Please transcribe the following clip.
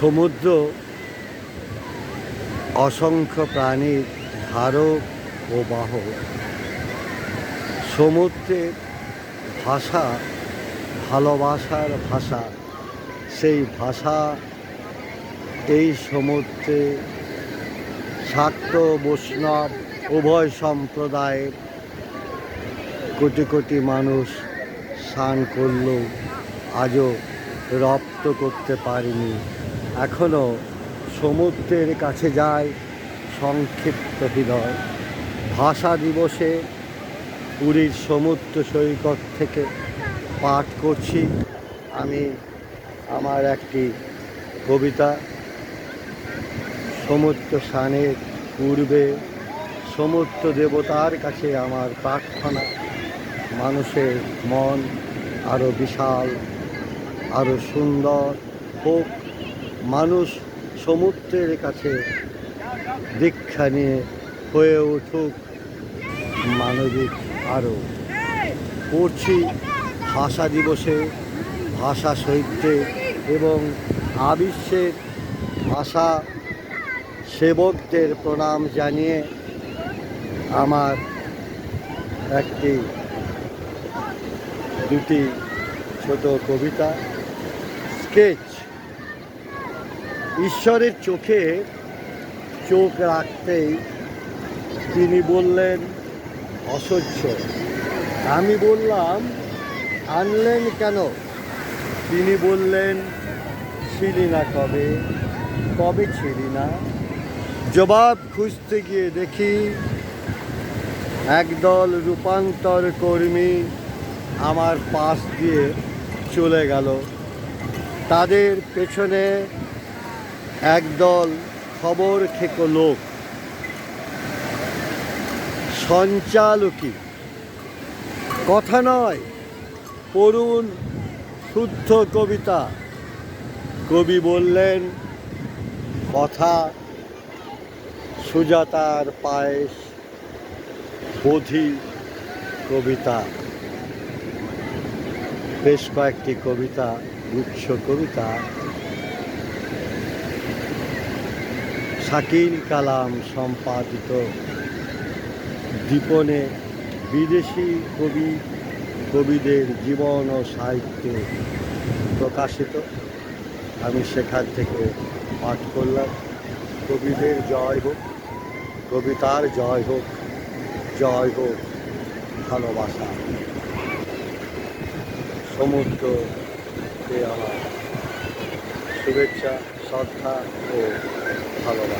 সমুদ্র, অসংখ্য প্রাণীর ধারক ও বাহক। সমুদ্রের ভাষা ভালোবাসার ভাষা। সেই ভাষা এই সমুদ্রে শাক্ত, বৈষ্ণব, উভয় সম্প্রদায়ের কোটি কোটি মানুষ স্নান করলেও আজও রপ্ত করতে পারেনি। এখনও সমুদ্রের কাছে যায় সংক্ষিপ্ত হৃদয়। ভাষা দিবসে পুরীর সমুদ্র সৈকত থেকে পাঠ করছি। আমি আমার একটি কবিতা, সমুদ্র স্নানের পূর্বে সমুদ্র দেবতার কাছে আমার প্রার্থনা। মানুষের মন আরও বিশাল আরও সুন্দর হোক মানুষ সমুদ্রের কাছে দীক্ষা নিয়ে হয়ে উঠুক মানবিক আরও পড়ছি ভাষা দিবসে, ভাষা সাহিত্যে এবং আবিশ্বের ভাষা সেবকদের প্রণাম জানিয়ে আমার একটি দুটি ছোট কবিতা, স্কেচ ঈশ্বরের চোখে চোখ রাখতেই তিনি বললেন, অসহ্য। আমি বললাম, আনলেন কেন? তিনি বললেন, ছিলি না কবে কবে ছিলি না? জবাব খুঁজতে গিয়ে দেখি, একদল রূপান্তর কর্মী আমার পাশ দিয়ে চলে গেল। তাদের পেছনে একদল খবর খেকো লোক। সঞ্চালকী। কথা নয়, পড়ুন শুদ্ধ কবিতা। কবি বললেন, কথা সুজাতার পায়েস বোধি কবিতা। বেশ কয়েকটি কবিতা গুচ্ছ কবিতা। শাকিল কালাম সম্পাদিত দীপনে বিদেশি কবি, কবিদের জীবন ও সাহিত্যে প্রকাশিত। আমি সেখান থেকে পাঠ করলাম। কবিদের জয় হোক, কবিতার জয় হোক জয় হোক, ভালোবাসা। সমুদ্রকে আমার শুভেচ্ছা, শ্রদ্ধা ও ভালোবাসা।